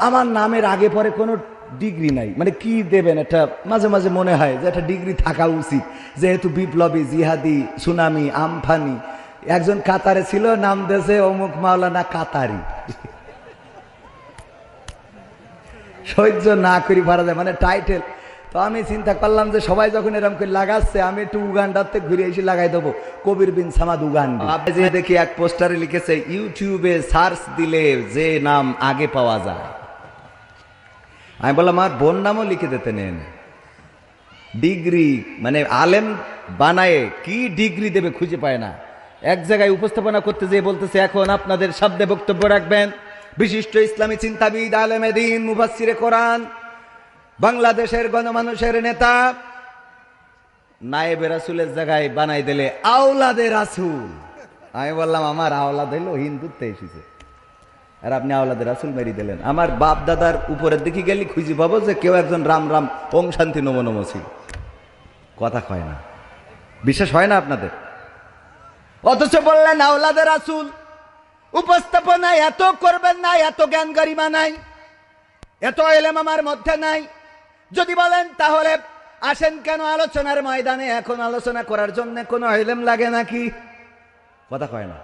আমার নামের আগে পরে কোনো ডিগ্রি নাই। মানে কি দেবেন? এটা মাঝে মাঝে মনে হয় যে একটা ডিগ্রি থাকা উচিত। যেহেতু বিপ্লবী, জিহাদি, সুনামি, আমফানি। একজন কাতারে ছিল, নাম দেশে অমুক মাওলানা কাতারি। সহ্য না করি পারা যায় মানে টাইটেল তো আমি চিন্তা করলাম যে সবাই যখন এরকম করে লাগাচ্ছে, আমি একটু উগান্ডাতে ঘুরে এসে লাগাই দেবো। কবির বিন সামাদ উগান্ডি। আপনি যে দেখি এক পোস্টারে লিখেছে, ইউটিউবে সার্চ দিলে যে নাম আগে পাওয়া যায়। আমি বললাম আমার বোন নামও লিখে দিতে নেন ডিগ্রি মানে আলেম বানায় কি ডিগ্রি দেবে খুঁজে পায় না। এক জায়গায় উপস্থাপনা করতে যেয়ে বলতেছে, এখন আপনাদের শব্দে বক্তব্য রাখবেন। বিশিষ্ট ইসলামী চিন্তাবিদ, আলেমে দিন, মুফাসসিরে কোরআন, বাংলাদেশের গণমানুষের নেতা, নায়েবে রাসুলের জায়গায় বানাই দিলে আওলাদে রাসুল। আমি বললাম, আমার আওলাদ হইল হিন্দুত্বে এসেছে। আর আপনি আওলাদে রাসুল মেরি দিলেন। আমার বাপ দাদার উপরের দিকে গেলে খুঁজে পাবো যে কেউ একজন রাম রাম, ওম শান্তি নম নম ছিল কথা কয় না। বিশ্বাস হয় না আপনাদের? অথচ বললেন আওলাদে রাসুল, উপস্থাপনা এত করবেন না, এত জ্ঞান গরিমা নাই, এত এলেম আমার মধ্যে নাই। যদি বলেন তাহলে আসেন কেন আলোচনার ময়দানে? এখন আলোচনা করার জন্য কোনো এলেম লাগে নাকি? কথা কয় না।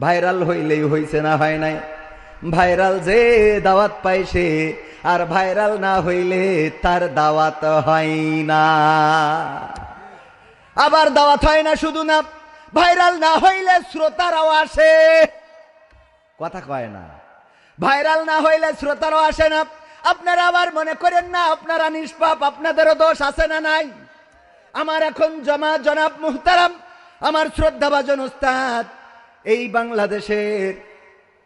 ভাইরাল হইলেই হইছে না, হয় নাই। ভাইরাল যে দাওয়াত পাইছে, আর ভাইরাল না হইলে তার দাওয়াত হয় না। আবার দাওয়াত হয় না শুধু না, ভাইরাল না হইলে শ্রোতারাও আসে। কথা কয় না, ভাইরাল না হইলে শ্রোতারাও আসে না। আপনারা আবার মনে করেন না, আপনারা নিষ্পাপ, আপনাদেরও দোষ আছে না নাই? আমার এখন জমা জনাব মুহতারাম, আমার শ্রদ্ধাভাজন উস্তাদ এই বাংলাদেশের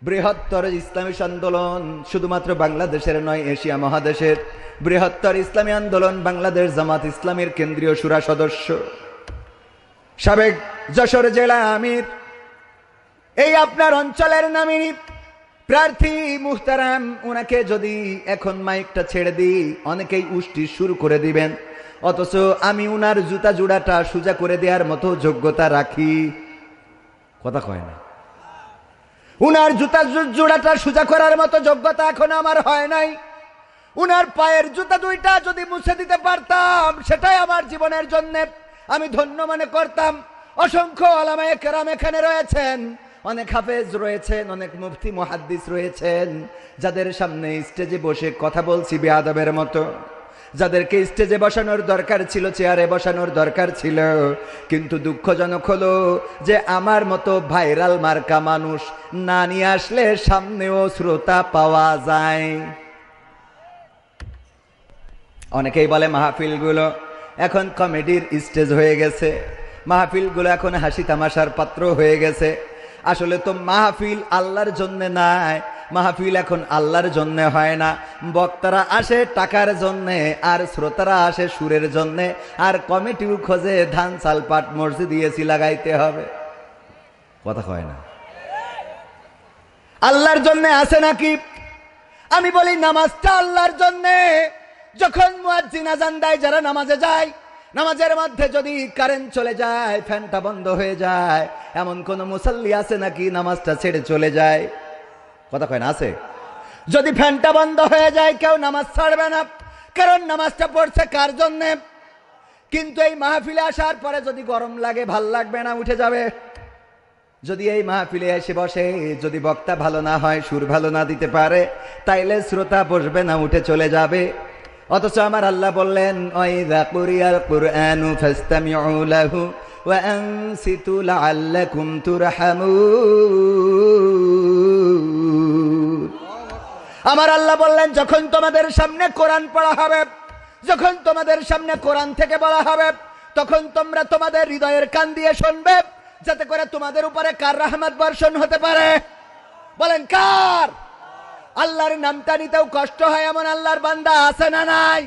বৃহত্তর ইসলামী আন্দোলন শুধুমাত্র বাংলাদেশের নয়, এশিয়া মহাদেশের। বৃহত্তর ইসলামী আন্দোলন বাংলাদেশ জামাত ইসলামের কেন্দ্রীয় সুরা সদস্য। সাবেক যশোর জেলা আমির। এই আপনার অঞ্চলের নামিনী প্রার্থী মুহতারাম ওনাকে যদি এখন মাইকটা ছেড়ে দিই, অনেকেই উষ্টি শুরু করে দিবেন। অথচ আমি উনার জুতা জোড়াটা সোজা করে দেওয়ার মতো যোগ্যতা রাখি। কথা কয় না। উনার জুতা জোড়াটা সোজা করার মতো যোগ্যতা এখন আমার হয় নাই। উনার পায়ের জুতা দুইটা যদি মুছে দিতে পারতাম, সেটাই আমার জীবনের জন্য আমি ধন্য মনে করতাম। অসংখ্য আলামায়ে কেরাম এখানে রয়েছেন, অনেক হাফেজ রয়েছেন, অনেক মুফতি, মুহাদ্দিস রয়েছেন, যাদের সামনে স্টেজে বসে কথা বলছি বেয়াদবের মতো। যাদেরকে স্টেজে বসানোর দরকার ছিল, চেয়ারে বসানোর দরকার ছিল। কিন্তু দুঃখজনক হলো যে আমার মতো ভাইরাল মার্কা মানুষ না নিয়ে আসলে সামনেও শ্রোতা পাওয়া যায়। অনেকেই বলে মাহফিলগুলো এখন কমেডির স্টেজ হয়ে গেছে। মাহফিলগুলো এখন হাসি তামাশার পাত্র হয়ে গেছে। আসলে তো মাহফিল আল্লাহর জন্য নাই মাহফিল এখন আল্লাহর জন্য হয় না। বক্তারা আসে টাকার জন্যে, আর শ্রোতারা আসে সুরের জন্যে, আর কমিটিও খোঁজে ধান, চাল, পাট, মসজিদ দিয়েছি লাগাইতে হবে। কথা কয় না। আল্লাহর জন্য আসে নাকি? আমি বলি নামাজটা আল্লাহর জন্যে। যখন মুয়াজ্জিন আজান দেয়, যারা নামাজে যায়, নামাজের মধ্যে যদি কারেন্ট চলে যায়, ফ্যানটা বন্ধ হয়ে যায়, এমন কোন মুসল্লি আছে নাকি নামাজটা ছেড়ে চলে যায়? কথা কয় না আছে? যদি ফ্যানটা বন্ধ হয়ে যায়, কেউ নামাজ ছাড়বে না। কারণ নামাজটা পড়ছে কার জন্যে? কিন্তু এই মাহফিলে আসার পরে যদি গরম লাগে, ভালো লাগবে না, উঠে যাবে। যদি এই মাহফিলে এসে বসে, যদি বক্তা ভালো না হয়, সুর ভালো না দিতে পারে, তাইলে শ্রোতা বসবে না, উঠে চলে যাবে। অথচ আমার আল্লাহ বললেন, ওয়াইদা কুরিয়াল কুরআনু ফাসতামিউ লাহু ওয়া আনসিতু লাআল্লাকুম আমার আল্লাহ বললেন, যখন তোমাদের সামনে কোরআন পড়া হবে, যখন তোমাদের সামনে কোরআন থেকে বলা হবে, তখন তোমরা তোমাদের হৃদয়ের কান দিয়ে শুনবে, যাতে করে তোমাদের উপরে কার রহমত বর্ষণ হতে পারে। বলেন, কার? আল্লাহর নামটা নিতেও কষ্ট হয় এমন আল্লাহর বান্দা আছে না নাই?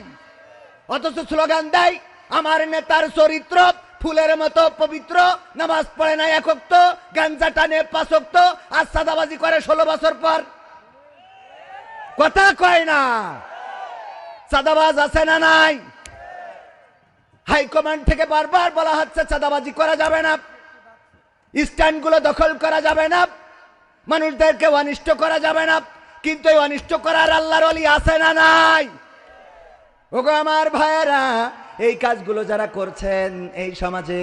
অথচ স্লোগান দেয়, আমার নেতার চরিত্র ফুলের মতো পবিত্র, নামাজ পড়ে না একক্ত গাঞ্জা টানে পাঁচক্ত আর সাদাবাজি করে ষোলো বছর পর। কথা কয় না। চাঁদাবাজ আছে না নাই? হাইকমান্ড থেকে বারবার বলা হচ্ছে চাঁদাবাজি করা যাবে না। স্ট্যান্ডগুলো দখল করা যাবে না। মানুষদেরকে অনিষ্ট করা যাবে না। কিন্তু এই অনিষ্ট করার আল্লাহর আছে না নাই? ওগো আমার ভাইয়েরা এই কাজগুলো যারা করছেন এই সমাজে,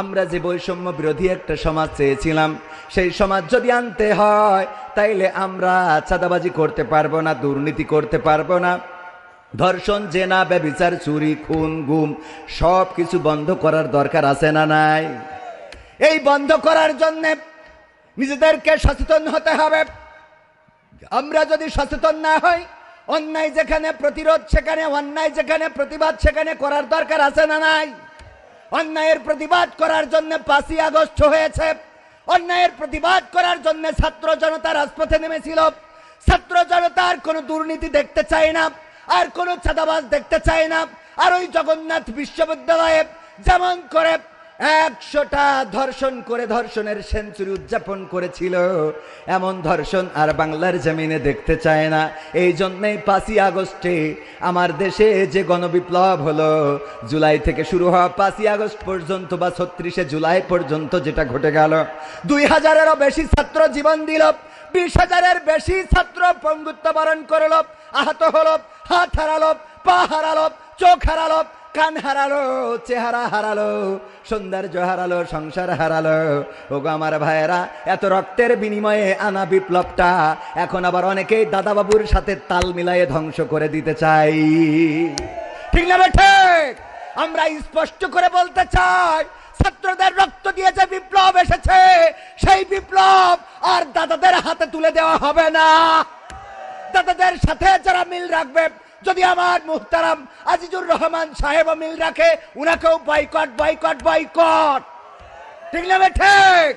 আমরা যে বৈষম্য বিরোধী একটা সমাজ চেয়েছিলাম, সেই সমাজ যদি আনতে হয়, তাইলে আমরা চাঁদাবাজি করতে পারব না, দুর্নীতি করতে পারব না। ধর্ষণ, জেনা, ব্যবিচার, চুরি, খুন, গুম সব কিছু বন্ধ করার দরকার আছে না নাই? এই বন্ধ করার জন্য নিজেদেরকে সচেতন হতে হবে। আমরা যদি সচেতন না হই অন্যায় যেখানে প্রতিরোধ, সেখানে অন্যায় যেখানে প্রতিবাদ, সেখানে করার দরকার আছে না নাই? অন্যায়ের প্রতিবাদ করার জন্য পাঁচই আগস্ট হয়েছে। অন্যায়ের প্রতিবাদ করার জন্য ছাত্র জনতা রাজপথে নেমেছিল। ছাত্র জনতার কোনো দুর্নীতি দেখতে চায় না, আর কোনো চাঁদাবাজ দেখতে চায় না। আর ওই জগন্নাথ বিশ্ববিদ্যালয়ে যেমন করে একশোটা ধর্ষণ করে ধর্ষণের সেঞ্চুরি উদযাপন করেছিল। এমন ধর্ষণ আর বাংলার জমিনে দেখতে চায় না। এই জন্যই পাঁচই আগস্টে আমার দেশে যে গণবিপ্লব হলো, জুলাই থেকে শুরু হওয়া পাঁচই আগস্ট পর্যন্ত বা ছত্রিশে জুলাই পর্যন্ত যেটা ঘটে গেল, দুই হাজারেরও বেশি ছাত্র জীবন দিল, বিশ হাজারের বেশি ছাত্র পঙ্গুত্ব বরণ করল, আহত হলো, হাত হারালো, পা হারালো, চোখ হারালো কান হারালো, চেহারা হারালো, সৌন্দর্য হারালো, সংসার হারালো। ওগো আমার ভাইয়েরা, এত রক্তের বিনিময়ে আনা বিপ্লবটা এখন আবার অনেকেই দাদাবাবুর সাথে তাল মিলায়ে ধ্বংস করে দিতে চাই। ঠিক না বেঠে আমরা স্পষ্ট করে বলতে চাই, ছাত্রদের রক্ত দিয়ে যে বিপ্লব এসেছে, সেই বিপ্লব আর দাদাদের হাতে তুলে দেওয়া হবে না। দাদাদের সাথে যারা মিল রাখবে যদি আমার মুহতারাম আজিজুর রহমান সাহেব মিল রাখে, উনাকেও বাইকট বাইকট বাইকট ঠিক না ঠিক?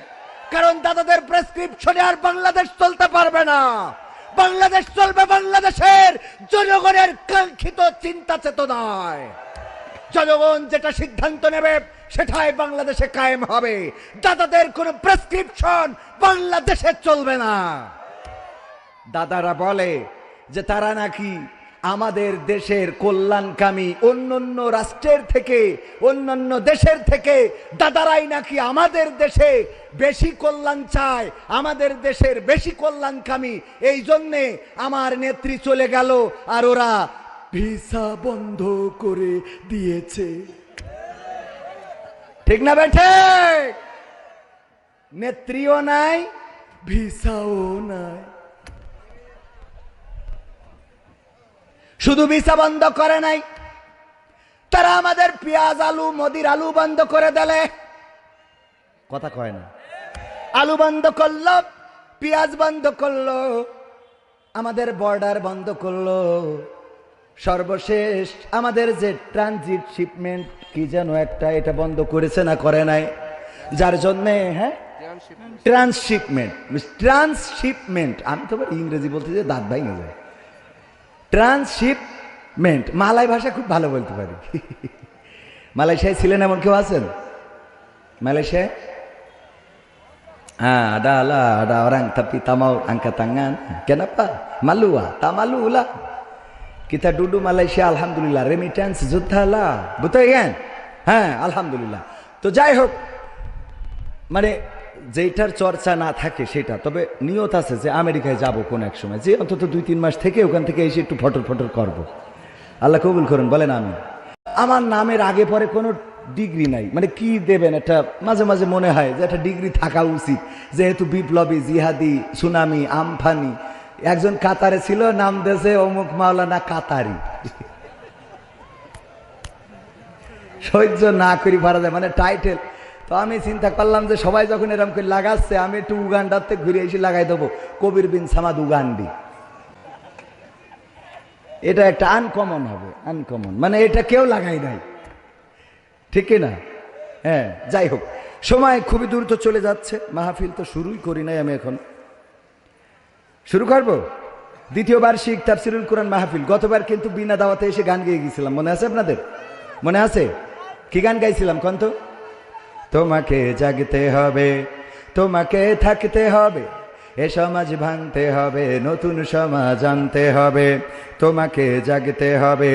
কারণ দাদাদের প্রেসক্রিপশনে আর বাংলাদেশ চলতে পারবে না। বাংলাদেশ চলবে বাংলাদেশের জনগণের কাঙ্ক্ষিত চিন্তা চেতনায়। জনগণ যেটা সিদ্ধান্ত নেবে, সেটাই বাংলাদেশে কায়েম হবে। দাদাদের কোনো প্রেসক্রিপশন বাংলাদেশে চলবে না। দাদারা বলে যে তারা নাকি আমাদের দেশের কল্যাণকামী অন্যান্য রাষ্ট্রের থেকে, অন্যান্য দেশের থেকে, দাদারাই নাকি আমাদের দেশে বেশি কল্যাণ চায়, আমাদের দেশের বেশি কল্যাণকামী। এই জন্যে আমার নেত্রী চলে গেল আর ওরা ভিসা বন্ধ করে দিয়েছে। ঠিক না বেঠে নেত্রীও নাই, ভিসাও নাই। শুধু ভিসা বন্ধ করে নাই। তারা আমাদের পেঁয়াজ আলু মদির আলু বন্ধ করে দিলে। কথা কয় না। আলু বন্ধ করল পেঁয়াজ বন্ধ করল আমাদের বর্ডার বন্ধ করল। সর্বশেষ আমাদের যে ট্রানজিট শিপমেন্ট কি যেন একটা এটা বন্ধ করেছে না করে নাই। যার জন্যে হ্যাঁ? ট্রান্সশিপমেন্ট ট্রান্সশিপমেন্ট আমি তো ইংরেজি বলতে যে দাঁত ভাই যায়। ট্রান্সশিপমেন্ট মালাই ভাষা খুব ভালো বলতে পারি। মালয়েশিয়ায় ছিলেন এমন কেউ আছেন? মালয়েশিয়ায়? হ্যাঁ আডা আলা আডা ওরাং, তাপি, তামাও আঙ্কা তাঙ্গান, কেনাপা, মালুয়া তামালু উলা কিতা ডুডু মালয়েশিয়া, আলহামদুলিল্লাহ রেমিটেন্স যুদ্ধালা বুঝতে গেছেন হ্যাঁ আলহামদুলিল্লাহ। তো যাই হোক মানে যেটার চর্চা না থাকে সেটা। তবে নিয়ত আছে যে আমেরিকায় যাব কোন এক সময়। যে অন্তত দুই তিন মাস থেকে ওখান থেকে এসে একটু ফটর ফটর করব। আল্লাহ কবুল করুন, বলেন আমি আমার নামের আগে পরে কোনো ডিগ্রি নাই। মানে কি দেবেন? একটা মাঝে মাঝে মনে হয় যে একটা ডিগ্রি থাকা উচিত। যেহেতু বিপ্লবী, জিহাদি, সুনামি, আমফানি। একজন কাতারে ছিল, নাম দেশে অমুক মাওলানা কাতারি। সহ্য না করি পারা যায় মানে টাইটেল তো আমি চিন্তা করলাম যে সবাই যখন এরম করে লাগাচ্ছে, আমি একটু উগান্ডাতে ঘুরে এসে লাগাই দেবো। কবির বিন সামাদ উগান্ডি। এটা একটা আনকমন হবে আনকমন মানে এটা কেউ লাগাই নাই। ঠিক না হ্যাঁ যাই হোক। সময় খুবই দ্রুত চলে যাচ্ছে। মাহফিল তো শুরুই করি নাই আমি এখন। শুরু করব? দ্বিতীয় বার্ষিক তাফসিরুল কোরআন মাহফিল। গতবার কিন্তু বিনা দাওয়াতে এসে গান গেয়ে গেছিলাম। মনে আছে আপনাদের? মনে আছে? কি গান গাইছিলাম কন তো? তোমাকে জাগতে হবে, তোমাকে থাকতে হবে, এ সমাজ ভাঙতে হবে, নতুন সমাজ আনতে হবে, তোমাকে জাগতে হবে।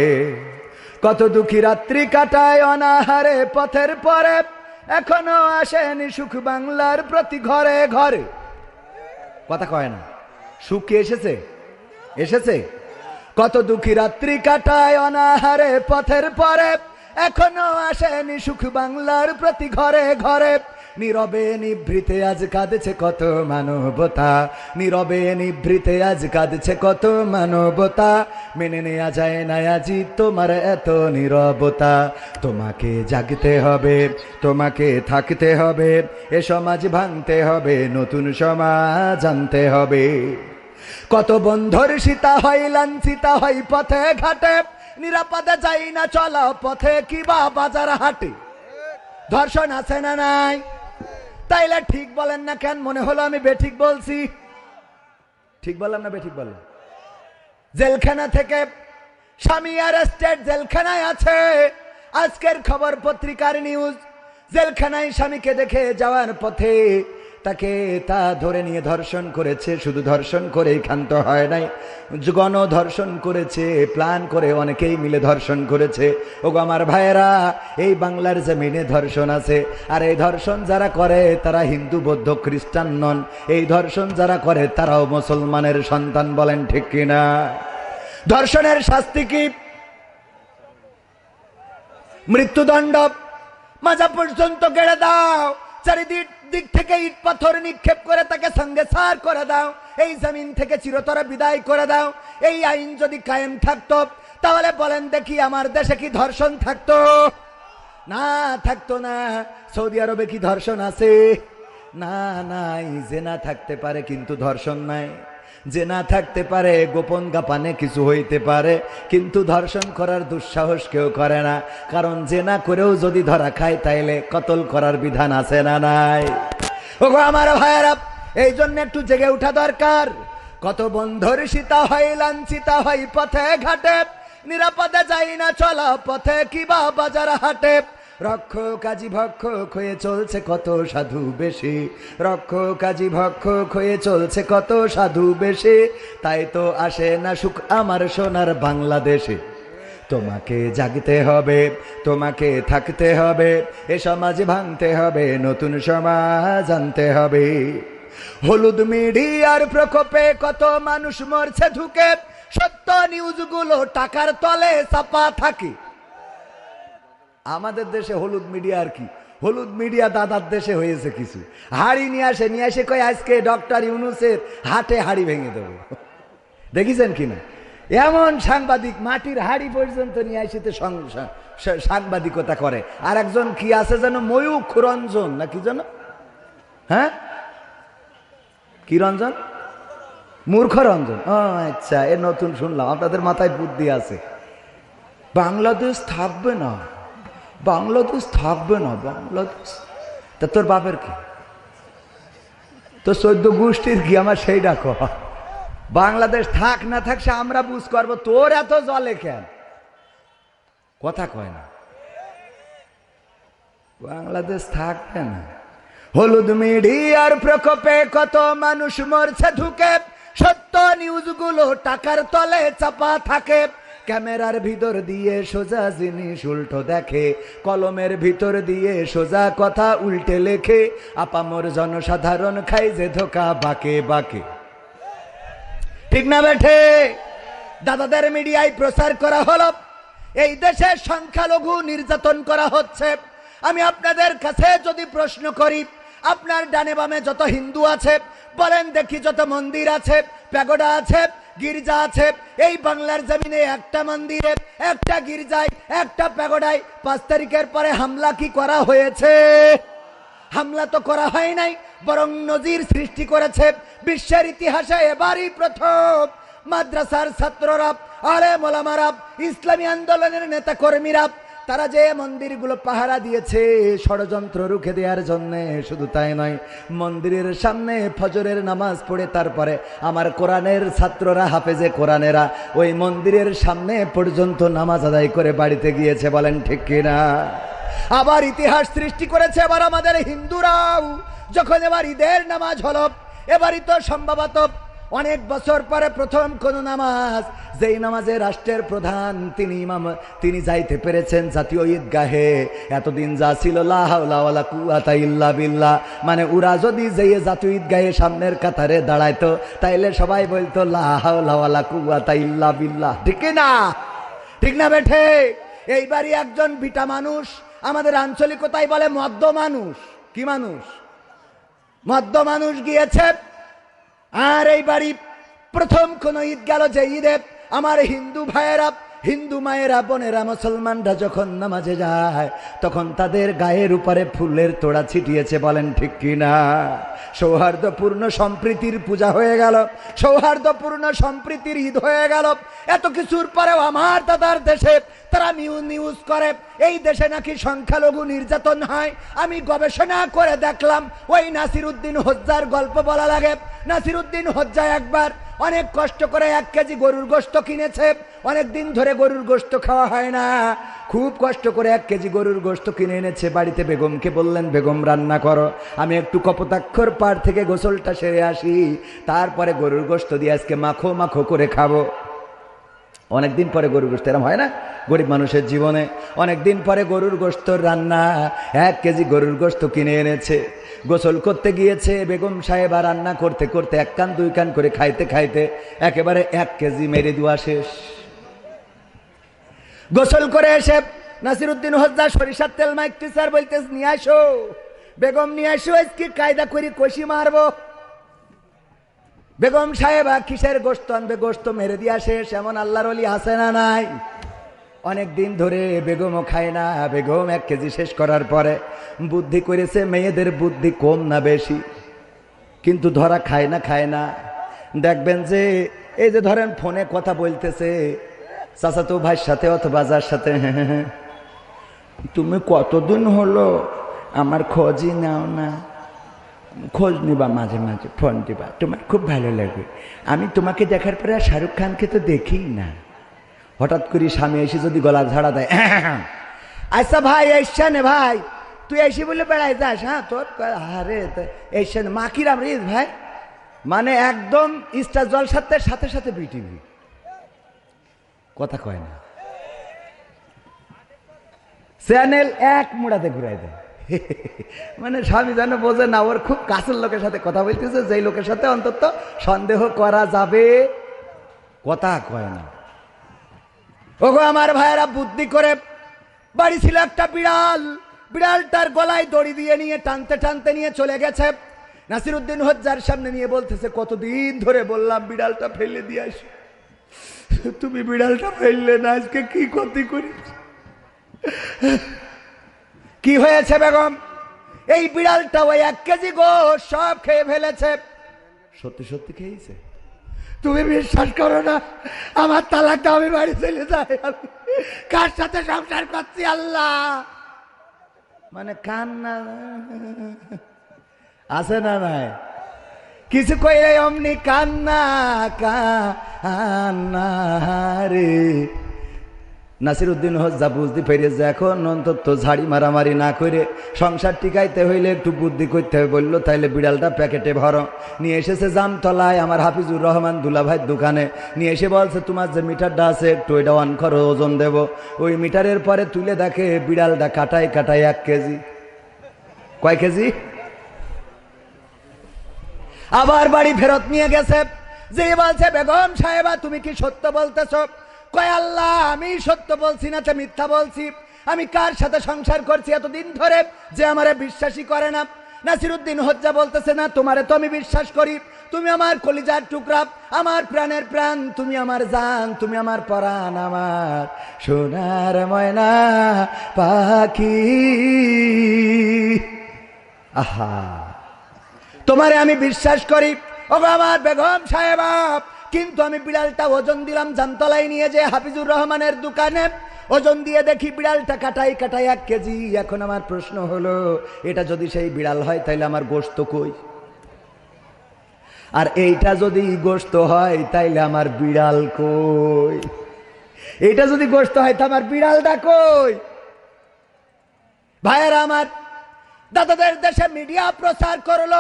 কত দুঃখী রাত্রি কাটায় অনাহারে পথের পরে, এখনও আসেনি সুখ বাংলার প্রতি ঘরে ঘরে। কথা কয় না, সুখ এসেছে? এসেছে। কত দুঃখী রাত্রি কাটায় অনাহারে পথের পরে এখনও আসেনি সুখ বাংলার প্রতি ঘরে ঘরে। নীরবে নিভৃতে আজ কাঁদছে কত মানবতা। নীরবে নিভৃতে আজ কাঁদছে কত মানবতা। মেনে নেওয়া যায় না আজি তোমার এত নীরবতা। তোমাকে জাগতে হবে, তোমাকে থাকতে হবে, এ সমাজ ভাঙতে হবে, নতুন সমাজ আনতে হবে। কত বন্ধুর সীতা হয় লাঞ্ছিতা হয় পথে ঘাটে। নিরাপদে যাই না, চলা পথে কি কিবা বাজার হাটে। ধর্ষণ আছে না নাই? তাইলে ঠিক বলেন না কেন, মনে হলো আমি বেঠিক বলছি। ঠিক বললাম না বেঠিক বললাম? জেলখানা থেকে স্বামী অ্যারেস্টেড, জেলখানায় আছে। আজকের খবর পত্রিকার নিউজ জেলখানায় স্বামীকে দেখে যাওয়ার পথে তাকে তা ধরে নিয়ে ধর্ষণ করেছে, শুধু ধর্ষণ করেই ক্ষান্ত হয় নাই। গণ ধর্ষণ করেছে, প্ল্যান করে অনেকেই মিলে ধর্ষণ করেছে। ওগো আমার ভাইয়েরা, এই বাংলার জমিনে ধর্ষণ আছে। আর এই ধর্ষণ যারা করে, তারা হিন্দু, বৌদ্ধ, খ্রিস্টান নন। এই ধর্ষণ যারা করে, তারাও মুসলমানের সন্তান বলেন ঠিক কিনা? ধর্ষণের শাস্তি কি? মৃত্যুদণ্ড? মাজা পর্যন্ত গেড়ে দাও। চারিদিক দিক থেকে ইট পাথর নিক্ষেপ করে তাকে সঙ্গে সার করে দাও। এই জমিন থেকে চিরতরে বিদায় করে দাও। এই আইন যদি কায়েম থাকতো, তাহলে বলেন দেখি আমার দেশে কি ধর্ষণ থাকতো? না থাকতো না। সৌদি আরবে কি ধর্ষণ আছে? না, নাই, জেনা থাকতে পারে, কিন্তু ধর্ষণ নাই। জেনা থাকতে পারে, গোপন গাপানে কিছু হইতে পারে। কিন্তু ধর্ষণ করার দুঃসাহস কেউ করে না। কারণ যে না করেও যদি ধরা খায়, তাইলে কতল করার বিধান আছে না নাই? ওগো আমার ভাইয়েরা, এই জন্য একটু জেগে ওঠা দরকার। কত বন্ধুর সীতা হয়, লাঞ্ছিতা হয়, পথে ঘাটে। নিরাপদে যাই না, চলা পথে কিবা বাজার হাটে। রক্ষ কাজী ভক্ষক হয়ে চলছে কত সাধু বেশি। রক্ষ কাজী ভক্ষক হয়ে চলছে কত সাধু বেশি। তাই তো আসে না সুখ আমার সোনার বাংলাদেশে। তোমাকে জাগতে হবে, তোমাকে থাকতে হবে, এ সমাজ ভাঙতে হবে, নতুন সমাজ আনতে হবে। হলুদ মিডিয়ার প্রকোপে কত মানুষ মরছে ঢুকে সত্য নিউজগুলো টাকার তলে চাপা থাকে। আমাদের দেশে হলুদ মিডিয়া আর কি? হলুদ মিডিয়া দাদার দেশে হয়েছে কিছু। হাড়ি নিয়ে আসে নিয়ে আসে কয়, আজকে ডক্টর ইউনুসের হাটে হাড়ি ভেঙে দেবো। দেখেছেন কিনা এমন সাংবাদিক মাটির হাড়ি পর্যন্ত নিয়ে আসিতে সাংবাদিকতা করে। আর একজন কি আছে যেন ময়ূখ রঞ্জন না কি যেন? হ্যাঁ? কি রঞ্জন? মূর্খ রঞ্জন। ও আচ্ছা এ নতুন শুনলাম, আপনাদের মাথায় বুদ্ধি আছে। বাংলাদেশ থাকবে না। বাংলাদেশ থাকবে না বাংলাদেশ তা তোর বাপের কি? তো চোদ্দ গোষ্ঠীর কি আমার সেই ডাকো? বাংলাদেশ থাক না থাক সে আমরা বুঝ করব, তোর এত জলে কেন? কথা কয় না। বাংলাদেশ থাকবে না হলুদ মিডিয়ার প্রকোপে কত মানুষ মরছে ঢুকে সত্য নিউজগুলো টাকার তলে চাপা থাকে। ক্যামেরার ভিতর দিয়ে সোজা জিনিস উল্টো দেখে, কলমের ভিতর দিয়ে সোজা কথা উল্টে লেখে, আপামর জনসাধারণ খাই যে ধোকা বাকে বাকে। ঠিক না বেঠে? দাদাদের মিডিয়ায় প্রচার করা হলো, এই দেশে সংখ্যালঘু নির্যাতন করা হচ্ছে। আমি আপনাদের কাছে যদি প্রশ্ন করি, আপনার ডানে বামে যত হিন্দু আছে, বলেন দেখি যত মন্দির আছে প্যাগোডা আছে, গির্জা আছে, এই বাংলার জমিনে একটা মন্দিরে, একটা গির্জায়, একটা প্যাগোডায় পাঁচ তারিখের পরে হামলা কি করা হয়েছে? হামলা তো করা হয় নাই, বরং নজির সৃষ্টি করেছে। বিশ্বের ইতিহাসে এবারই প্রথম মাদ্রাসার ছাত্ররা আলে মোলামারা ইসলামী আন্দোলনের নেতা কর্মীরা তারা যে মন্দিরগুলো পাহারা দিয়েছে, ষড়যন্ত্র রুখে দেওয়ার জন্য শুধু তাই নয়, মন্দিরের সামনে ফজরের নামাজ পড়ে তারপরে আমার কোরআনের ছাত্ররা, হাফেজে কোরআনেরা ওই মন্দিরের সামনে পর্যন্ত নামাজ আদায় করে বাড়িতে গিয়েছে, বলেন ঠিক কিনা? আবার ইতিহাস সৃষ্টি করেছে আবার আমাদের হিন্দুরাও, যখন এবার ঈদের নামাজ হলো, এবারই তো সম্ভবত অনেক বছর পরে প্রথম কোন নামাজ, যেই নামাজে রাষ্ট্রের প্রধান, তিনি ইমাম, তিনি যাইতে পেরেছেন জাতীয় ঈদগাহে। এতদিন যা ছিল ইল্লা বিল্লাহ। মানে ওরা যদি যেয়ে জাতীয় ঈদগাহে সামনের কাতারে দাঁড়াইতো, তাইলে সবাই বলতো, লা হাওলা ওয়ালা ইল্লা বিল্লাহ। ঠিক না? ঠিক না বেঠে? এইবারই একজন বিটা মানুষ আমাদের আঞ্চলিকতায় বলে মদ্য মানুষ। কি মানুষ? মদ্য মানুষ গিয়েছে আর এই বাড়ি প্রথম কোন ঈদ গেল যে ঈদে আমার হিন্দু ভাইয়েরা হিন্দু মায়েরা, বোনেরা, মুসলমানরা যখন নামাজে যায়, তখন তাদের গায়ের উপরে ফুলের তোড়া ছিটিয়েছে, বলেন ঠিক কিনা? সৌহার্দ্যপূর্ণ সম্প্রীতির পূজা হয়ে গেল, সৌহার্দ্যপূর্ণ সম্প্রীতির ঈদ হয়ে গেল। এত কিছুর পরেও আমার দাদার দেশে তারা নিউজ করে, এই দেশে নাকি সংখ্যালঘু নির্যাতন হয়। আমি গবেষণা করে দেখলাম, ওই নাসির উদ্দিন হজ্জার গল্প বলা লাগে। নাসির উদ্দিন হজ্জা একবার অনেক কষ্ট করে এক কেজি গরুর গোস্ত কিনেছে। অনেক দিন ধরে গরুর গোস্ত খাওয়া হয় না। খুব কষ্ট করে এক কেজি গরুর গোস্ত কিনে এনেছে। বাড়িতে বেগমকে বললেন, বেগম, রান্না করো। আমি একটু কপতাক্ষর পাড় থেকে গোসলটা সেরে আসি। তারপরে গরুর গোস্ত দিয়ে আজকে মাখো মাখো করে খাব। অনেকদিন পরে গরুর গোস্ত এরম হয় না? গরিব মানুষের জীবনে অনেকদিন পরে গরুর গোস্ত রান্না, এক কেজি গরুর গোস্ত কিনে এনেছে। গোসল করতে গিয়েছে, বেগম সাহেবা রান্না করতে করতে এক কান, দুই কান করে খাইতে খাইতে একেবারে এক কেজি মেরে দেওয়া শেষ। গোসল করে এসে নাসিরুদ্দিন হজ্জা সরিষার তেল মাইকতে স্যার বলতে নিয়ে আসো। বেগম, নিয়ে আসো, আজকে কায়দা করি কষি মারবো। বেগম সাহেবা কিসের গোস্ত আনবে গোস্ত মেরে দিয়া শেষ। এমন আল্লাহর অলি হাসে না নাই? অনেক দিন ধরে বেগমও খায় না। বেগম এক কেজি শেষ করার পরে বুদ্ধি করেছে, মেয়েদের বুদ্ধি কম না বেশি। কিন্তু ধরা খায় না খায় না। দেখবেন যে, এই যে ধরেন ফোনে কথা বলতেছে, চাচাতো ভাইয়ের সাথে অথবা যার সাথে? তুমি কতদিন হলো আমার খোঁজই নাও না? খোঁজ নিবা মাঝে মাঝে, ফোন দিবা। তোমার খুব ভালো লাগবে। আমি তোমাকে দেখার পরে শাহরুখ খানকে তো দেখি না। হঠাৎ করে স্বামী এসে যদি গলা ঝাড়া দেয় আচ্ছা ভাই এসছে নে ভাই, তুই এসে বলে বেড়াই যাস হ্যাঁ তোর আরে এসছে মা কিরাম রিস ভাই। মানে একদম স্টার জলসাতের সাথে সাথে বিটিভি। কথা কয় না। চ্যানেল এক মোড়াতে ঘুরাই দেয়। মানে স্বামী যেন বোঝে না, ওর খুব কাছের লোকের সাথে কথা বলতেছে, যেই লোকের সাথে অন্তত সন্দেহ করা যাবে। কথা কয় না। ওগো আমার ভাইয়েরা, বুদ্ধি করে বাড়ি ছিল একটা বিড়াল। বিড়ালটার গলায় দড়ি দিয়ে নিয়ে টানতে টানতে নিয়ে চলে গেছে। নাসিরুদ্দিন হজ্জার সামনে নিয়ে বলতেছে, কতদিন ধরে বললাম বিড়ালটা ফেলে দিয়ে আসি। তুমি বিড়ালটা ফেললে না, আজকে কি ক্ষতি করি? কি হয়েছে বেগম? এই বিড়ালটা ওই এক কেজি গো সব খেয়ে ফেলেছে। সত্যি সত্যি খেয়েছে? তুমি বিশ্বাস করো না আমার তালাকটা আমি বাড়ি চলে যাই। কার সাথে সংসার করছি আল্লাহ? মানে কান্না আছে না নাই? কিছু কইলে অমনি কান্না কান্না রে। নাসির উদ্দিন হজ্জা বুঝতে যে এখন অন্তত ঝাড়ি মারামারি না করে সংসার টিকাইতে হইলে একটু বুদ্ধি করতে হবে। বলল, তাইলে বিড়ালটা প্যাকেটে ভরো। নিয়ে এসেছে জামতলায় আমার হাফিজুর রহমান দুলাভাইয়ের দোকানে। নিয়ে এসে বলছে, তোমার যে মিটারটা আছে, একটু ওইটা অন করো, ওজন দেব। ওই মিটারের পরে তুলে দেখে বিড়ালটা কাটায় কাটায় এক কেজি। কয় কেজি? আবার বাড়ি ফেরত নিয়ে গেছে। যে বলছে, বেগম সাহেবা, তুমি কি সত্য বলতেছ? কয় আল্লাহ, আমি সত্য বলছি না তো মিথ্যা বলছি? আমি কার সাথে সংসার করছি এতদিন ধরে যে আমারে বিশ্বাসই করে না? নাসিরুদ্দিন হজ্জা বলতেছে, না, তোমারে তো আমি বিশ্বাস করি। তুমি আমার কলিজার টুকরা, আমার প্রাণের প্রাণ, তুমি আমার জান, তুমি আমার পরাণ, আমার সোনার ময়না পাখি। আহা, তোমারে আমি বিশ্বাস করি। ওগো আমার বেগম সাহেবা কিন্তু আমি বিড়ালটা ওজন দিলাম, জামতলায় নিয়ে যে হাফিজুর রহমানের দোকানে। ওজন দিয়ে দেখি বিড়ালটা কাটাই কাটাই এক কেজি। এখন আমার প্রশ্ন হলো, এটা যদি সেই বিড়াল হয় তাহলে আমার গোস্ত কই? আর এইটা যদি গোস্ত হয়, তাইলে আমার বিড়াল কই? এটা যদি গোস্ত হয়, তো আমার বিড়ালটা কই? ভাইয়েরা আমার, দাদাদের দেশে মিডিয়া প্রচার করল।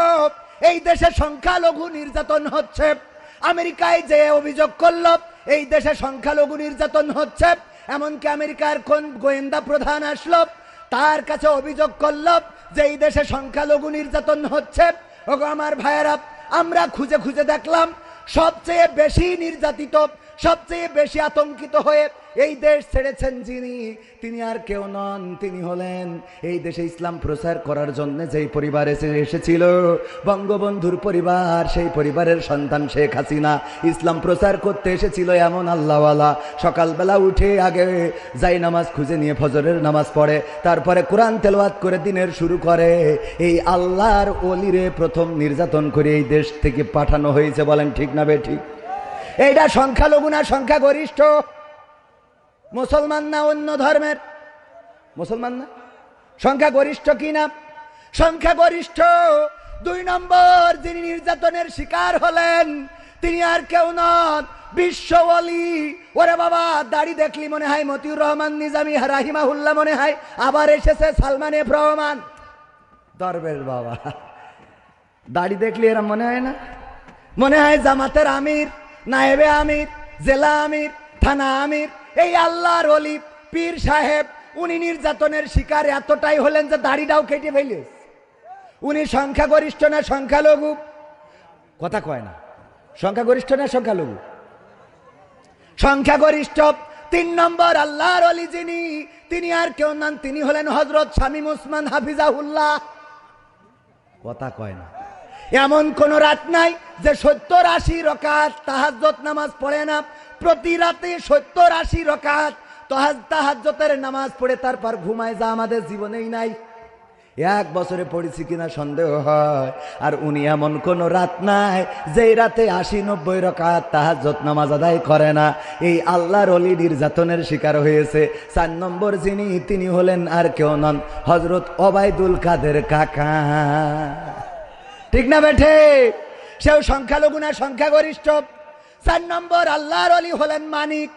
এই দেশে সংখ্যালঘু নির্যাতন হচ্ছে। আমেরিকায় যে অভিযোগ করল, এই দেশে সংখ্যালঘু নির্যাতন হচ্ছে। এমনকি আমেরিকার কোন গোয়েন্দা প্রধান আসলো, তার কাছে অভিযোগ করল যে এই দেশে সংখ্যালঘু নির্যাতন হচ্ছে। ওগো আমার ভাইয়েরা, আমরা খুঁজে খুঁজে দেখলাম, সবচেয়ে বেশি নির্যাতিত সবচেয়ে বেশি আতঙ্কিত হয়ে এই দেশ ছেড়েছেন যিনি, তিনি আর কেউ নন, তিনি হলেন এই দেশে ইসলাম প্রচার করার জন্য যেই পরিবার এসে এসেছিল, বঙ্গবন্ধুর পরিবার, সেই পরিবারের সন্তান শেখ হাসিনা। ইসলাম প্রচার করতে এসেছিল এমন আল্লাহওয়ালা। সকালবেলা উঠে আগে যাই নামাজ খুঁজে নিয়ে ফজরের নামাজ পড়ে, তারপরে কোরআন তেলাওয়াত করে দিনের শুরু করে। এই আল্লাহর অলিরে প্রথম নির্যাতন করে এই দেশ থেকে পাঠানো হয়েছে, বলেন ঠিক না বে ঠিক? এইটা সংখ্যালঘু না সংখ্যাগরিষ্ঠ? মুসলমান না অন্য ধর্মের? মুসলমান না? সংখ্যাগরিষ্ঠ কি না? সংখ্যাগরিষ্ঠ দুই নম্বর, যিনি নির্যাতনের শিকার হলেন, তিনি আর কেউ নন। বিশ্ব অলি ওরে বাবা, দাড়ি দেখলি মনে হয় মতিউর রহমান নিজামি রাহিমাহুল্লাহ মনে হয়? আবার এসেছে সালমান এফ রহমান। দরবের বাবা। দাড়ি দেখলি এরা মনে হয় না? মনে হয় জামাতের আমির। নায়েবে আমির, জেলা আমির, থানা আমির, এই আল্লাহর অলি, পীর সাহেব, উনি নির্যাতনের শিকার এতটাই হলেন যে দাড়িটাও কেটে ফেলে। উনি সংখ্যাগরিষ্ঠ না সংখ্যালঘু? কথা কয় না। সংখ্যাগরিষ্ঠ না সংখ্যালঘু? সংখ্যাগরিষ্ঠ, তিন নম্বর আল্লাহর অলি যিনি, তিনি আর কেউ নন, তিনি হলেন হজরত শামীম উসমান হাফিজাহুল্লাহ। কথা কয় না। এমন কোন রাত নাই যে সত্তর আশি রকাত তাহাজ্জত নামাজ পড়ে না। প্রতি রাতে সত্তর আশি রকাত তাহাজ তাহাজ্জতের নামাজ পড়ে তারপর ঘুমায় যা আমাদের জীবনেই নাই। এক বছরে পড়েছি কিনা সন্দেহ হয়। আর উনি এমন কোন রাত নাই যেই রাতে আশি নব্বই রকাত তাহাজ্জত নামাজ আদায় করে না। এই আল্লাহর অলি নির্যাতনের শিকার হয়েছে। চার নম্বর যিনি, তিনি হলেন আর কেউ নন হজরত ওবায়দুল কাদের কাকা। ঠিক না বেঠে? সেও সংখ্যালঘু না সংখ্যাগরিষ্ঠ। চার নম্বর আল্লাহর অলি হলেন মানিক।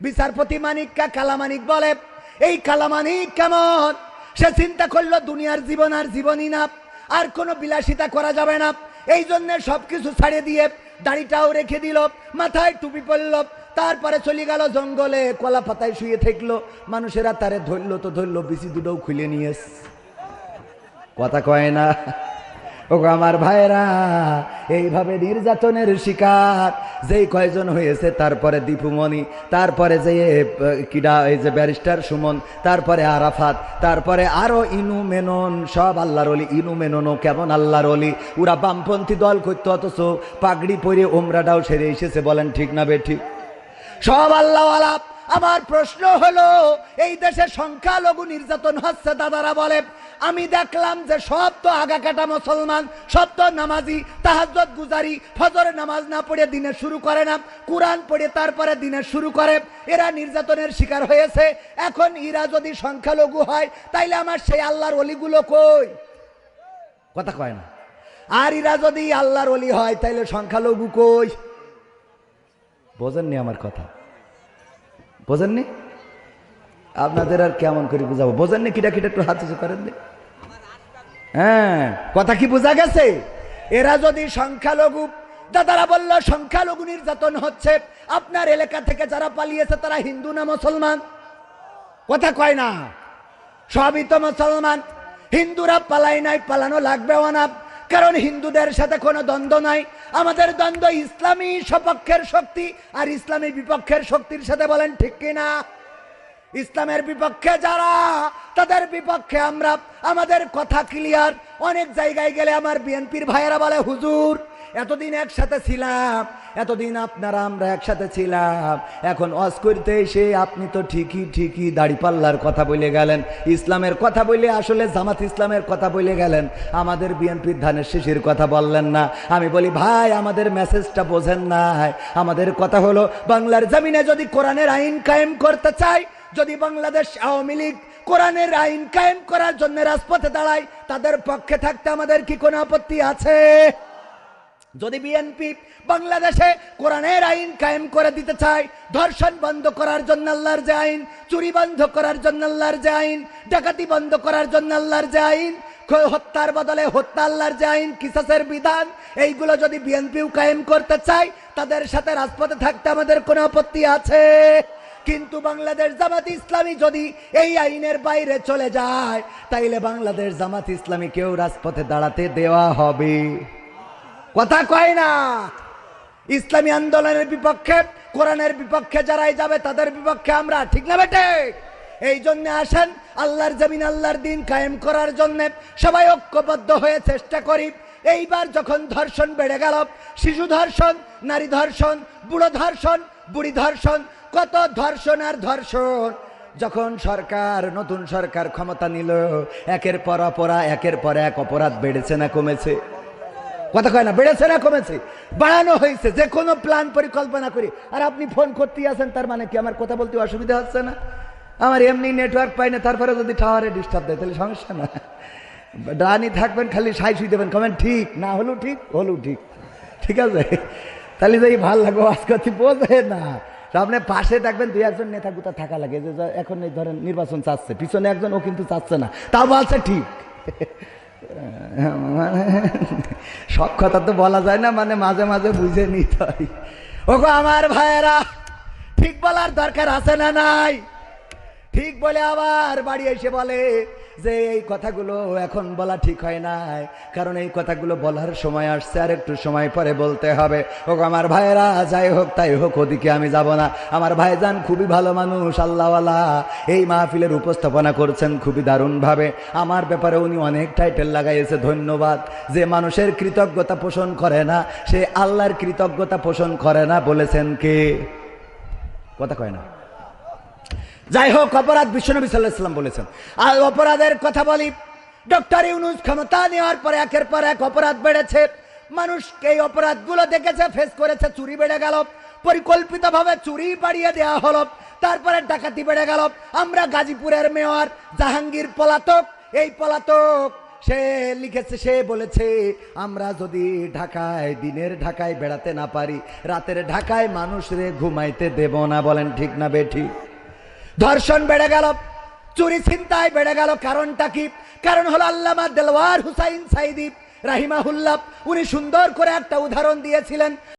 বিচারপতি মানিক মানিককা কালামানিক বলে। এই কালামানিক কেমন? সে চিন্তা করল, দুনিয়ার জীবন আর জীবনই না। আর কোনো বিলাসিতা করা যাবে না। এই জন্য সবকিছু ছাড়ে দিয়ে দাড়িটাও রেখে দিল, মাথায় টুপি পরল, তারপরে চলে গেল জঙ্গলে, কলা পাতায় শুয়ে থাকল। মানুষেরা তারে ধরলো তো ধরলো বিসি দুটোও খুলে নিয়ে এস। কথা কয় না। ও আমার ভাইরা এইভাবে নির্যাতনের শিকার, যেই কয়জন হয়েছে, তারপরে দীপুমণি, তারপরে যে কিডা, এই যে ব্যারিস্টার সুমন, তারপরে আরাফাত, তারপরে আরও ইনু মেনন, সব আল্লাহর অলি ইনু মেননও কেমন আল্লাহর অলি ওরা বামপন্থী দল করতো অথচ পাগড়ি পরে ওমরাটাও সেরে এসেছে, বলেন ঠিক না বে ঠিক সব আল্লাহ আলাপ আমার প্রশ্ন হলো, এই দেশে সংখ্যালঘু নির্যাতন হচ্ছে দাদারা বলে। আমি দেখলাম যে সব তো আগা কাটা মুসলমান, সব তো নামাজি তাহাজ্জত গুজারি, ফজর নামাজ না পড়ে দিনে শুরু করে না, কোরআন পড়ে তারপরে দিনে শুরু করে। এরা নির্যাতনের শিকার হয়েছে। এখন ইরা যদি সংখ্যালঘু হয়, তাইলে আমার সেই আল্লাহর অলিগুলো কই? কথা কয় না। আর ইরা যদি আল্লাহর অলি হয়, তাইলে সংখ্যালঘু কই? বোঝেননি আমার কথা। বোঝেননি? আপনাদের আর কেমন করে বুঝাবো? বোঝেননি কিটা কিটা একটু হাত উঁচু করেন হ্যাঁ কথা কি বোঝা গেছে? এরা যদি সংখ্যালঘু, দাদারা বলল সংখ্যালঘু নির্যাতন হচ্ছে, আপনার এলাকা থেকে যারা পালিয়েছে তারা হিন্দু না মুসলমান? কথা কয় না। সবই তো মুসলমান। হিন্দুরা পালাই নাই, পালানো লাগবেও না। কারণ হিন্দুদের সাথে কোনো দ্বন্দ্ব নাই। আমাদের দ্বন্দ্ব ইসলামী সপক্ষের শক্তি, আর ইসলামী বিপক্ষের শক্তির সাথে বলেন, ঠিক কিনা ইসলামের বিপক্ষে যারা, তাদের বিপক্ষে আমরা, আমাদের কথা ক্লিয়ার অনেক জায়গায় গেলে আমার বিএনপির ভাইয়েরা বলে, হুজুর, এতদিন একসাথে ছিলাম এতদিন আপনারা আমরা একসাথে ছিলাম। এখন অস করতে এসে আপনি তো ঠিকই ঠিকই দাড়িপাল্লার কথা বলে গেলেন। ইসলামের কথা বলে আসলে জামাত ইসলামের কথা বলে গেলেন। আমাদের বিএনপির ধানের শিশির কথা বললেন না। আমি বলি, ভাই, আমাদের মেসেজটা বোঝেন না আমাদের কথা হলো, বাংলার জমিনে যদি কোরআনের আইন কায়েম করতে চাই, যদি বাংলাদেশ আওয়ামী লীগ কোরআনের আইন কায়েম করার জন্য রাজপথে দাঁড়ায়, তাদের পক্ষে থাকতে আমাদের কি কোনো আপত্তি আছে? যদি বিএনপি বাংলাদেশে কোরআনের আইন কায়েম করে দিতে চায়, ধর্ষণ বন্ধ করার জন্য আল্লাহর যে আইন, চুরি বন্ধ করার জন্য আল্লাহর যে আইন, ডাকাতি বন্ধ করার জন্য আল্লাহর যে আইন হত্যার বদলে হত্যা আল্লাহর যে আইন, কিসাসের বিধান, এইগুলো যদি বিএনপিও কায়েম করতে চায়, তাদের সাথে রাজপথে থাকতে আমাদের কোনো আপত্তি আছে। কিন্তু বাংলাদেশ জামাত ইসলামী যদি এই আইনের বাইরে চলে যায়, তাইলে বাংলাদেশ জামাত ইসলামী কেউ রাজপথে দাঁড়াতে দেওয়া হবে। কথা কয় না। ইসলামী আন্দোলনের বিপক্ষে, কোরআনের বিপক্ষে যারাই যাবে, তাদের বিপক্ষে আমরা, ঠিক না বেটে? এই জন্য আসেন, আল্লাহর জমিন, আল্লাহর দিন কায়েম করার জন্য সবাই ঐক্যবদ্ধ হয়ে চেষ্টা করি। এইবার যখন ধর্ষণ বেড়ে গেল, শিশু ধর্ষণ, নারী ধর্ষণ, বুড়ো ধর্ষণ, বুড়ি ধর্ষণ, কত ধর্ষণ আর ধর্ষণ। যখন সরকার, নতুন সরকার ক্ষমতা নিল, একের পর অপরা একের পর এক অপরাধ বেড়েছে না কমেছে? কথা কয় না বেড়েছে না কমেছে? বাড়ানো হয়েছে, যে কোনো প্ল্যান পরিকল্পনা করি। আর আপনি ফোন করতেই আছেন, তার মানে কি আমার কথা বলতে অসুবিধা হচ্ছে না? আমার এমনি নেটওয়ার্ক পাই না, তারপরে যদি টাওয়ারে ডিস্টার্ব দেয়, তাহলে সমস্যা না। ডানি থাকবেন, খালি সাই শুই দেবেন। কমেন ঠিক, না হলেও ঠিক হলেও ঠিক। ঠিক আছে? তাহলে যে ভালো লাগবে, আজকে বোঝে না। আপনি পাশে থাকবেন, দুই একজন নেতা গুতা থাকা লাগে। যে, এখন এই ধরেন নির্বাচন চাচ্ছে, পিছনে একজন, ও কিন্তু চাচ্ছে না। তাও বলছে, ঠিক। সব কথা তো বলা যায় না মানে মাঝে মাঝে বুঝে নিতে হয়। ওগো আমার ভাইয়েরা, ঠিক বলার দরকার আছে না নাই? ঠিক বলে আবার বাড়ি এসে বলে যে এই কথাগুলো এখন বলা ঠিক হয় নাই, কারণ এই কথাগুলো বলার সময় আসছে, আর একটু সময় পরে বলতে হবে। ও আমার ভাইয়েরা, যাই হোক, তাই হোক, ওদিকে আমি যাব না। আমার ভাইজান খুবই ভালো মানুষ, আল্লাহওয়ালা। এই মাহফিলের উপস্থাপনা করছেন খুবই দারুণভাবে। আমার ব্যাপারে উনি অনেক টাইটেল লাগাইছে ধন্যবাদ। যে মানুষের কৃতজ্ঞতা পোষণ করে না, সে আল্লাহর কৃতজ্ঞতা পোষণ করে না, বলেছেন কে? কথা কয় না। যাই হোক, অপরাধ বিশ্বনবী সাল্লাহাম বলেছেন। আর অপরাধের কথা বলি, ডক্টর ইউনুস ক্ষমতা নেওয়ার পরে একের পর এক অপরাধ বেড়েছে। মানুষ এই অপরাধগুলো দেখেছে ফেস করেছে, চুরি বেড়ে গেল। পরিকল্পিতভাবে চুরি বাড়িয়ে দেওয়া হলো। তারপরে ডাকাতি বেড়ে গেল। আমরা গাজীপুরের মেয়র জাহাঙ্গীর পলাতক। এই পলাতক, সে লিখেছে, সে বলেছে, আমরা যদি ঢাকায়, দিনের ঢাকায় বেড়াতে না পারি, রাতের ঢাকায় মানুষরে ঘুমাইতে দেব না। বলেন, ঠিক না বেঠিক ধর্ষণ বেড়ে গেল, চুরি চিন্তায় বেড়ে গেল, কারণটা কি? কারণ হলো আল্লামা দেলওয়ার হুসাইন সাইদি রাহিমাহুল্লাহ, উনি সুন্দর করে একটা উদাহরণ দিয়েছিলেন।